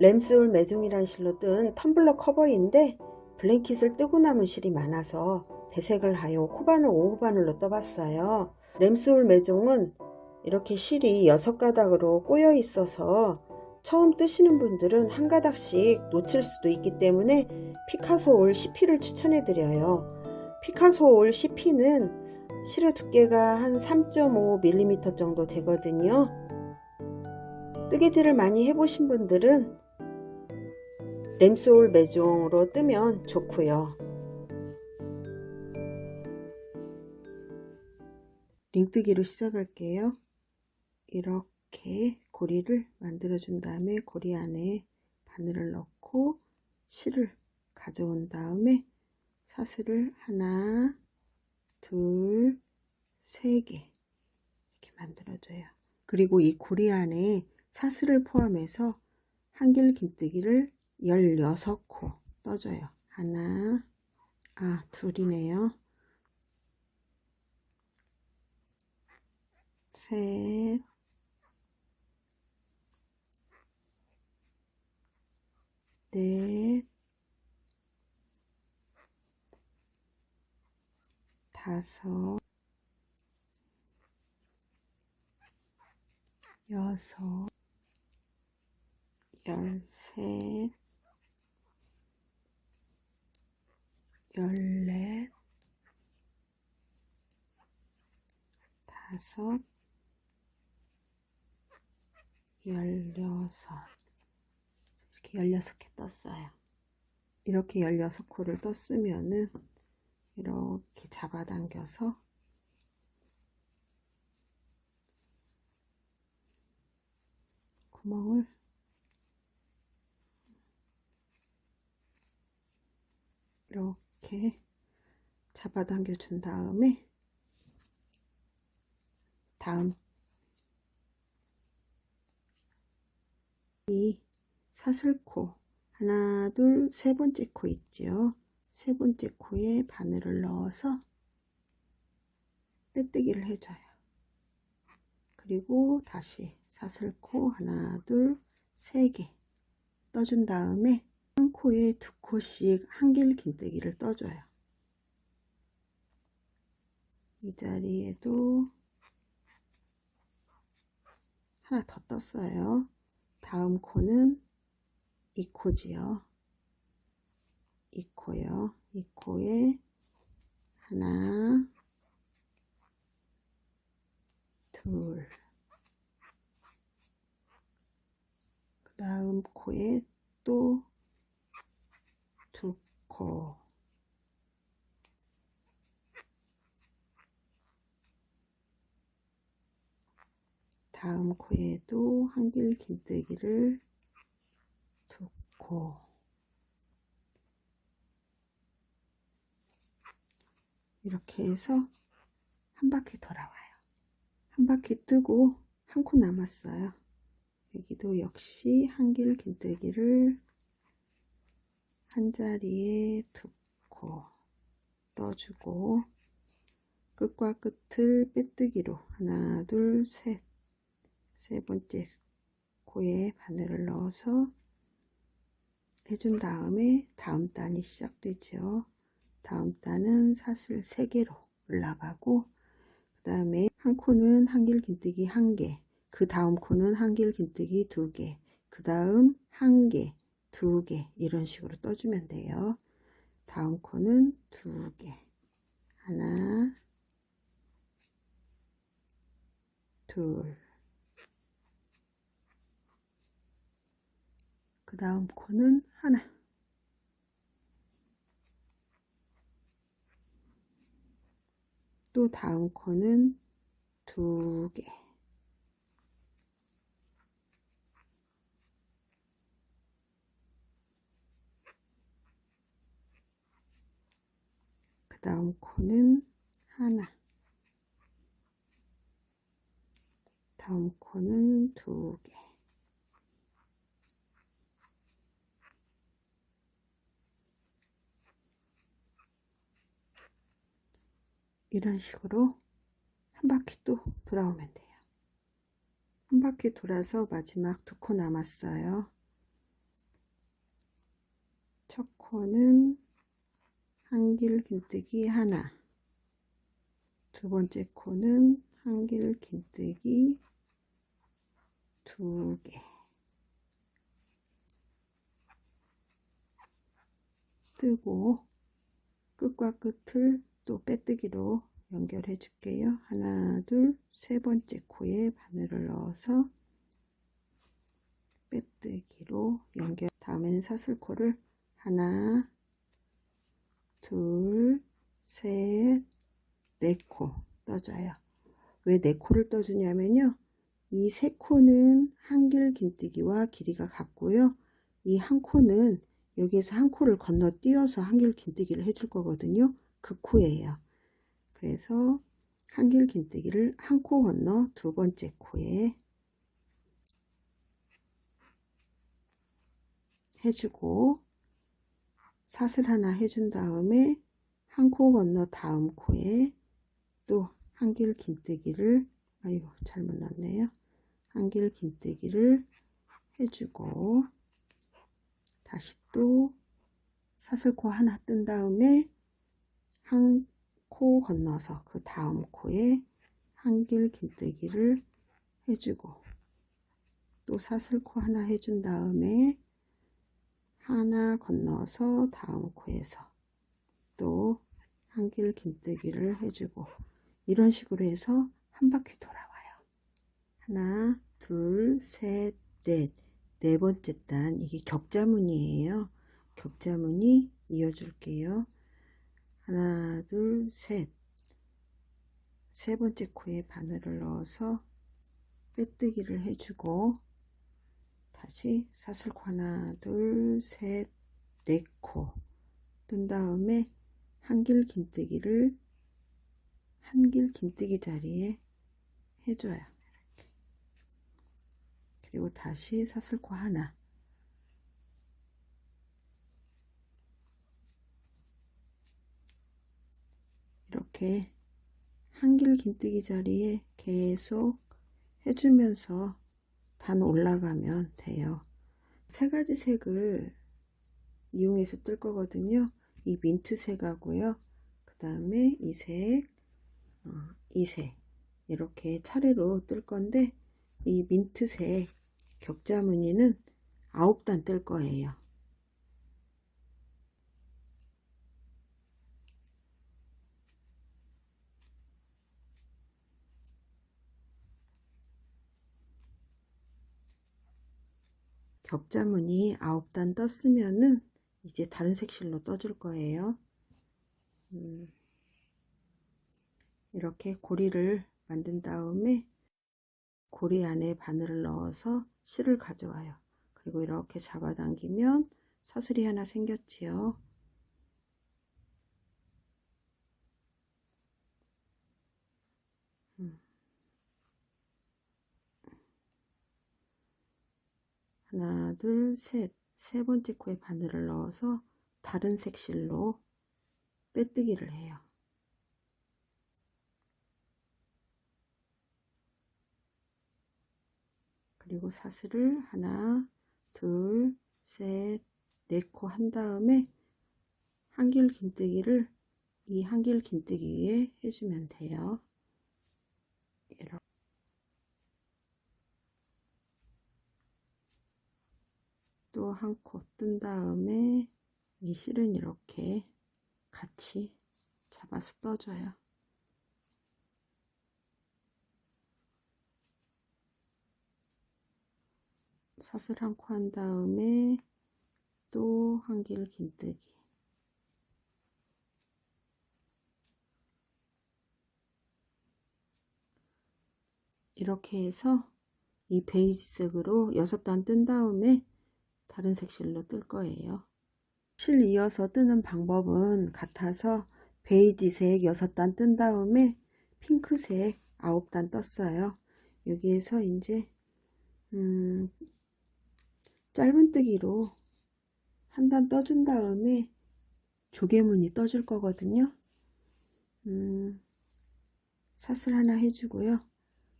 램스울 매종이란 실로 뜬 텀블러 커버인데 블랭킷을 뜨고 남은 실이 많아서 배색을 하여 코바늘 5호 바늘로 떠봤어요. 램스울 매종은 이렇게 실이 6가닥으로 꼬여 있어서 처음 뜨시는 분들은 한 가닥씩 놓칠 수도 있기 때문에 피카소 올 CP를 추천해 드려요. 피카소 올 CP는 실의 두께가 한 3.5mm 정도 되거든요. 뜨개질을 많이 해보신 분들은 램소울 매종으로 뜨면 좋고요. 링뜨기로 시작할게요. 이렇게 고리를 만들어 준 다음에 고리 안에 바늘을 넣고 실을 가져온 다음에 사슬을 하나, 둘, 세 개 이렇게 만들어줘요. 그리고 이 고리 안에 사슬을 포함해서 한길 긴뜨기를 16코 떠줘요. 하나, 아, 둘이네요. 셋, 넷, 다섯, 여섯, 열셋, 열넷, 다섯, 열여섯. 이렇게 열여섯 개 떴어요. 이렇게 열여섯 코를 떴으면은 이렇게 잡아당겨서 구멍을 이렇게 잡아당겨 준 다음에 다음 이 사슬코 하나 둘 세 번째 코 있죠? 세 번째 코에 바늘을 넣어서 빼뜨기를 해줘요. 그리고 다시 사슬코 하나 둘 세 개 떠준 다음에 한 코에 두 코씩 한길 긴뜨기를 떠줘요 이 자리에도 하나 더 떴어요 다음 코는 이 코지요. 이 코요. 이 코에 하나, 둘. 그 다음 코에 또 두 코. 다음 코에도 한길 긴뜨기를 두 코. 이렇게 해서 한 바퀴 돌아와요. 한 바퀴 뜨고 한 코 남았어요. 여기도 역시 한길 긴뜨기를 한 자리에 두코 떠주고 끝과 끝을 빼뜨기로. 하나 둘 셋. 세 번째 코에 바늘을 넣어서 해준 다음에 다음 단이 시작되죠. 다음 단은 사슬 3개로 올라가고 그 다음에 한 코는 한길 긴뜨기 1개 그 다음 코는 한길 긴뜨기 2개 그 다음 1개 2개 이런 식으로 떠주면 돼요. 다음 코는 2개 하나 둘 그 다음 코는 하나 또 다음 코는 두 개. 그 다음 코는 하나. 다음 코는 두 개. 이런 식으로 한 바퀴 또 돌아오면 돼요. 한 바퀴 돌아서 마지막 두 코 남았어요. 코는 한길 긴뜨기 하나 두 번째 코는 한길 긴뜨기 두 개. 뜨고 끝과 끝을 또 빼뜨기로 연결해 줄게요. 하나, 둘, 세 번째 코에 바늘을 넣어서 빼뜨기로 연결. 다음에는 사슬코를 하나, 둘, 셋, 네 코 떠줘요. 왜 네 코를 떠주냐면요. 이 세 코는 한길 긴뜨기와 길이가 같고요. 이 한 코는 여기에서 한 코를 건너뛰어서 한길 긴뜨기를 해줄 거거든요. 그 코예요. 그래서 한길 긴뜨기를 한 코 건너 두 번째 코에 해주고 사슬 하나 해준 다음에 한 코 건너 다음 코에 또 한길 긴뜨기를 아이고 잘못 넣었네요. 한길 긴뜨기를 해주고 다시 또 사슬코 하나 뜬 다음에 한 코 건너서 그 다음 코에 한길 긴뜨기를 해주고 또 사슬코 하나 해준 다음에 하나 건너서 다음 코에서 또 한길 긴뜨기를 해주고 이런 식으로 해서 한 바퀴 돌아와요. 하나, 둘, 셋, 넷. 네 번째 단 이게 격자무늬예요. 격자무늬 이어줄게요. 하나, 둘, 셋. 세 번째 코에 바늘을 넣어서 빼뜨기를 해주고 다시 사슬코 하나, 둘, 셋, 네 코 뜬 다음에 한길 긴뜨기를 한길 긴뜨기 자리에 해줘요. 이렇게. 그리고 다시 사슬코 하나 이렇게 한길 긴뜨기 자리에 계속 해주면서 단 올라가면 돼요. 세 가지 색을 이용해서 뜰 거거든요. 이 민트색 하고요. 그 다음에 이 색, 어, 이 색. 이렇게 차례로 뜰 건데, 이 민트색 격자 무늬는 아홉 단뜰 거예요. 격자무늬 9단 떴으면은 이제 다른 색실로 떠줄 거예요. 음, 이렇게 고리를 만든 다음에 고리 안에 바늘을 넣어서 실을 가져와요. 그리고 이렇게 잡아당기면 사슬이 하나 생겼지요. 하나, 둘, 셋. 세 번째 코에 바늘을 넣어서 다른 색실로 빼뜨기를 해요. 그리고 사슬을 하나, 둘, 셋, 네 코 한 다음에 한길 긴뜨기를 이 한길 긴뜨기 위에 해주면 돼요. 이렇게. 또 한 코 뜬 다음에 이 실은 이렇게 같이 잡아서 떠줘요. 사슬 한 코 한 다음에 또 한길 긴뜨기 이렇게 해서 이 베이지색으로 여섯 단뜬 다음에 다른 색실로 뜰 거예요. 실 이어서 뜨는 방법은 같아서 베이지색 6단 뜬 다음에 핑크색 9단 떴어요. 여기에서 이제 음, 짧은뜨기로 한 단 떠준 다음에 조개무늬 떠줄 거거든요. 음, 사슬 하나 해주고요.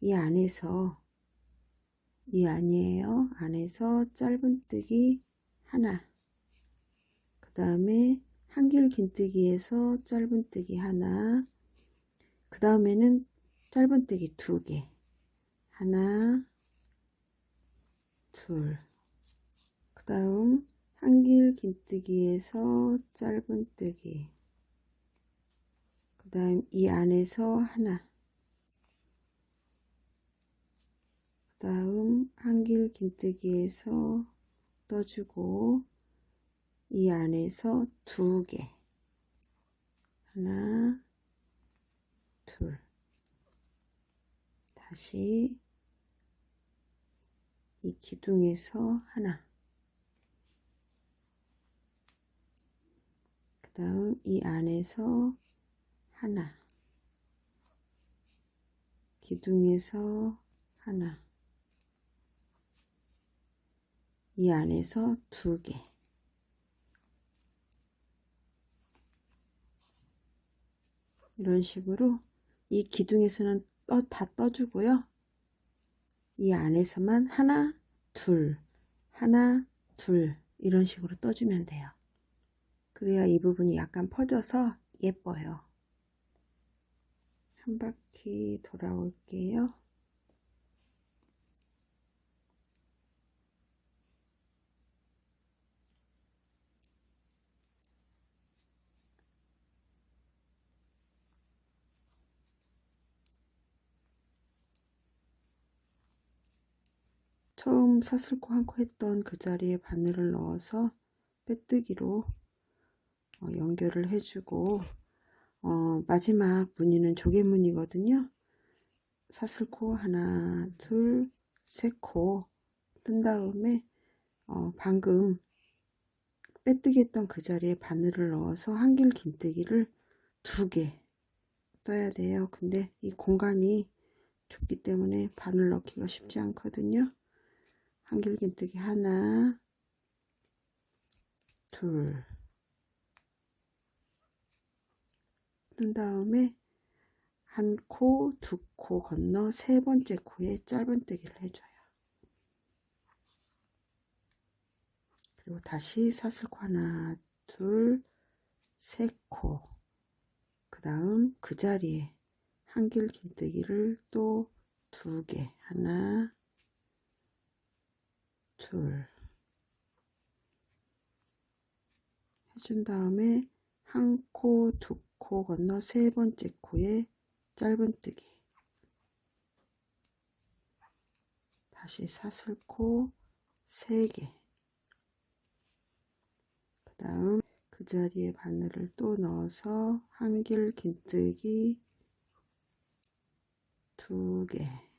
이 안에서 이 아니에요. 안에서 짧은뜨기 하나. 그 다음에 한길 긴뜨기에서 짧은뜨기 하나. 그 다음에는 짧은뜨기 두 개. 하나 둘. 그 다음 한길 긴뜨기에서 짧은뜨기. 그 다음 이 안에서 하나 다음 한길 긴뜨기에서 떠주고 이 안에서 두 개. 하나 둘. 다시 이 기둥에서 하나. 그 다음 이 안에서 하나. 기둥에서 하나 이 안에서 두 개 이런 식으로 이 기둥에서는 떠, 다 떠주고요. 이 안에서만 하나, 둘, 하나, 둘 이런 식으로 떠주면 돼요. 그래야 이 부분이 약간 퍼져서 예뻐요. 한 바퀴 돌아올게요. 처음 사슬코 한코 했던 그 자리에 바늘을 넣어서 빼뜨기로 어, 연결을 해주고 어, 마지막 무늬는 조개무늬거든요. 사슬코 하나 둘셋코 뜬 다음에 어, 방금 빼뜨기 했던 그 자리에 바늘을 넣어서 한길 긴뜨기를 두 개 떠야 돼요. 근데 이 공간이 좁기 때문에 바늘 넣기가 쉽지 않거든요. 한길 긴뜨기 하나 둘 뜬 다음에 한 코, 두 코 건너 세 번째 코에 짧은뜨기를 해줘요. 그리고 다시 사슬코 하나, 둘, 세 코. 그 다음 그 자리에 한길 긴뜨기를 또 두 개. 하나, 둘. 해준 다음에 한 코, 두 코 건너 세 번째 코에 짧은뜨기. 다시 사슬코 세 개. 그 다음 그 자리에 바늘을 또 넣어서 한길 긴뜨기 두 개.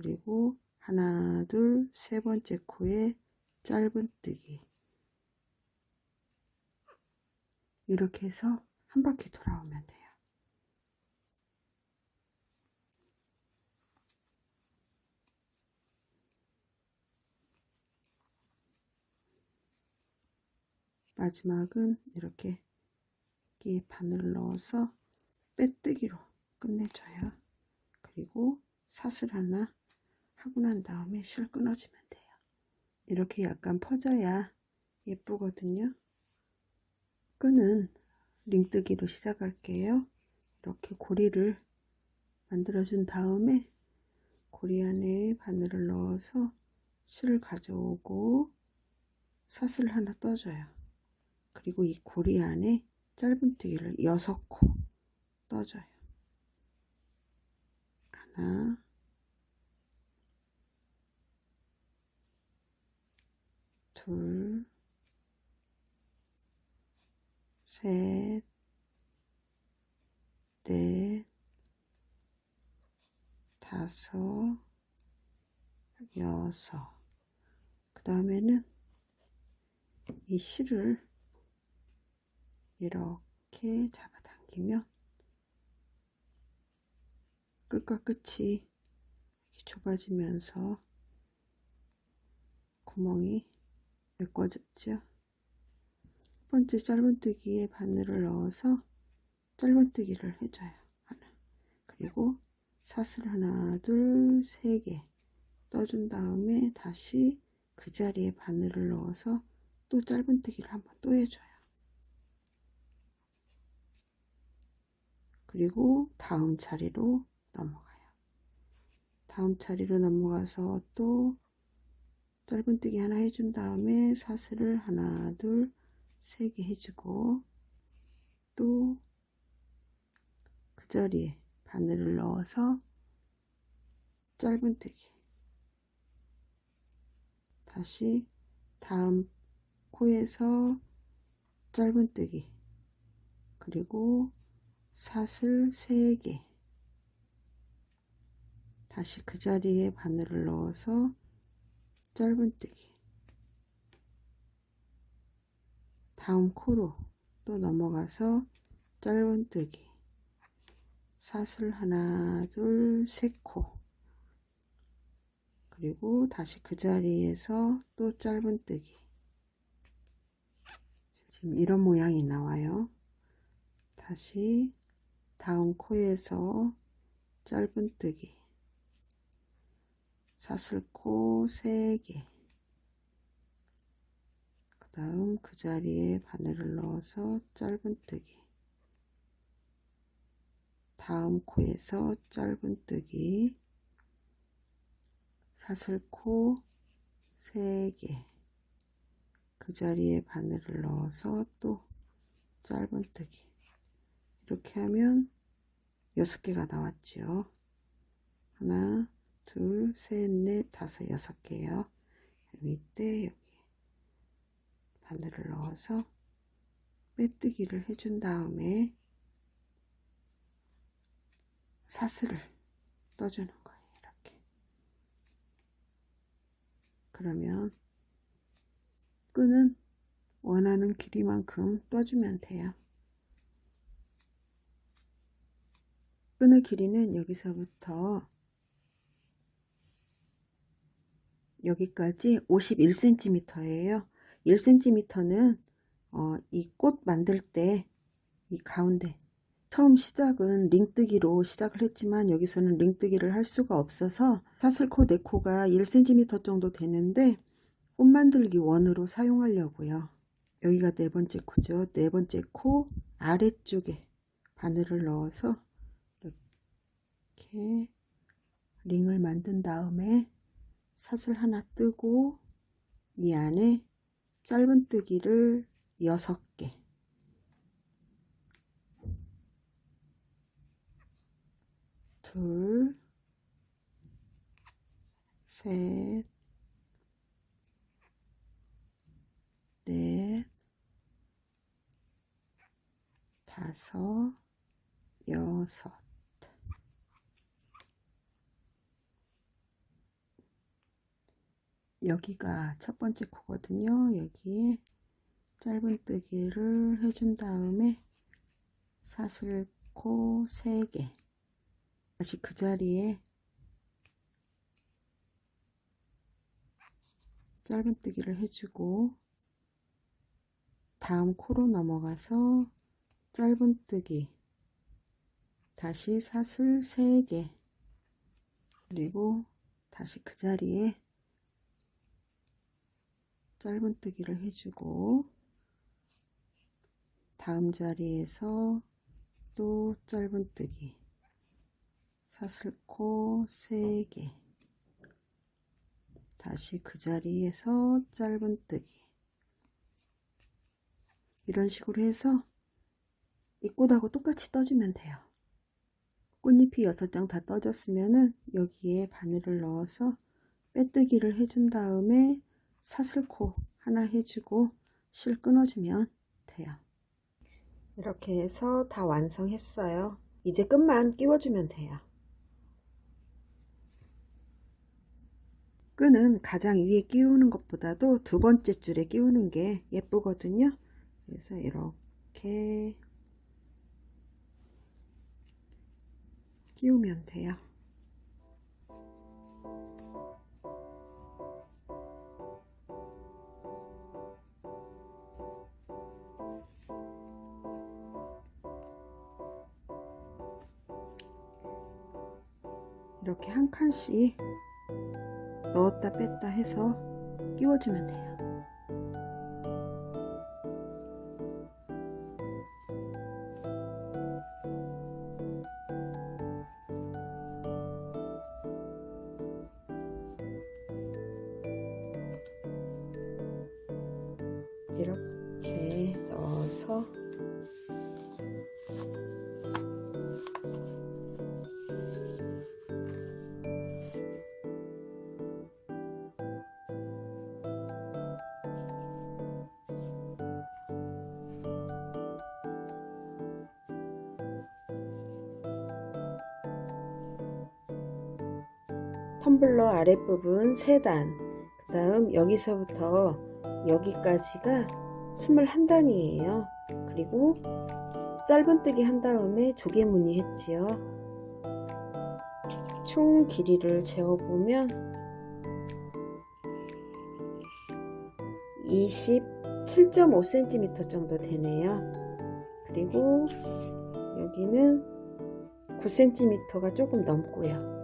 그리고 하나, 둘, 세 번째 코에 짧은뜨기. 이렇게 해서 한 바퀴 돌아오면 돼요. 마지막은 이렇게 여기에 바늘을 넣어서 빼뜨기로 끝내줘요. 그리고 사슬 하나 하고 난 다음에 실 끊어주면 돼요. 이렇게 약간 퍼져야 예쁘거든요. 끈은 링뜨기로 시작할게요. 이렇게 고리를 만들어준 다음에 고리 안에 바늘을 넣어서 실을 가져오고 사슬 하나 떠줘요. 그리고 이 고리 안에 짧은뜨기를 6코 떠줘요. 하나 둘 셋, 넷, 다섯, 여섯. 그 다음에는 이 실을 이렇게 잡아당기면 끝과 끝이 좁아지면서 구멍이 메꿔졌죠. 첫 번째 짧은뜨기에 바늘을 넣어서 짧은뜨기를 해줘요. 하나. 그리고 사슬 하나, 둘, 세 개 떠준 다음에 다시 그 자리에 바늘을 넣어서 또 짧은뜨기를 한번 또 해줘요. 그리고 다음 자리로 넘어가요. 다음 자리로 넘어가서 또 짧은뜨기 하나 해준 다음에 사슬을 하나 둘 세 개 해주고 또 그 자리에 바늘을 넣어서 짧은뜨기. 다시 다음 코에서 짧은뜨기. 그리고 사슬 3개. 다시 그 자리에 바늘을 넣어서 짧은뜨기. 다음 코로 또 넘어가서 짧은뜨기. 사슬 하나 둘 세 코. 그리고 다시 그 자리에서 또 짧은뜨기. 지금 이런 모양이 나와요. 다시 다음 코에서 짧은뜨기 사슬코 3개. 그 다음 그 자리에 바늘을 넣어서 짧은뜨기. 다음 코에서 짧은뜨기. 사슬코 3개. 그 자리에 바늘을 넣어서 또 짧은뜨기. 이렇게 하면 6개가 나왔죠 하나 둘 셋 넷 다섯 여섯 개요. 밑에 여기 바늘을 넣어서 빼뜨기를 해준 다음에 사슬을 떠주는 거예요 이렇게. 그러면 끈은 원하는 길이만큼 떠주면 돼요. 끈의 길이는 여기서부터 여기까지 51cm예요 1cm는 어, 이꽃 만들 때 이 가운데 처음 시작은 링뜨기로 시작을 했지만 여기서는 링뜨기를 할 수가 없어서 사슬코 4코가 1cm 정도 되는데 꽃 만들기 원으로 사용하려고요. 여기가 네 번째 코죠. 네 번째 코 아래쪽에 바늘을 넣어서 이렇게 링을 만든 다음에 사슬 하나 뜨고 이 안에 짧은뜨기를 6개 둘, 셋, 넷, 다섯, 여섯. 여기가 첫 번째 코거든요. 여기에 짧은뜨기를 해준 다음에 사슬코 3개 다시 그 자리에 짧은뜨기를 해주고 다음 코로 넘어가서 짧은뜨기 다시 사슬 3개 그리고 다시 그 자리에 짧은뜨기를 해주고 다음 자리에서 또 짧은뜨기 사슬코 3개. 다시 그 자리에서 짧은뜨기. 이런 식으로 해서 이 꽃하고 똑같이 떠주면 돼요. 꽃잎이 6장 다 떠졌으면 은 여기에 바늘을 넣어서 빼뜨기를 해준 다음에 사슬코 하나 해주고 실 끊어주면 돼요. 이렇게 해서 다 완성했어요. 이제 끝만 끼워주면 돼요. 끈은 가장 위에 끼우는 것보다도 두 번째 줄에 끼우는 게 예쁘거든요. 그래서 이렇게 끼우면 돼요. 이렇게 한 칸씩 넣었다 뺐다 해서 끼워주면 돼요. 텀블러 아랫부분 3단, 그 다음 여기서부터 여기까지가 21단이에요. 그리고 짧은뜨기 한 다음에 조개무늬 했지요. 총 길이를 재어보면 27.5cm 정도 되네요. 그리고 여기는 9cm가 조금 넘고요.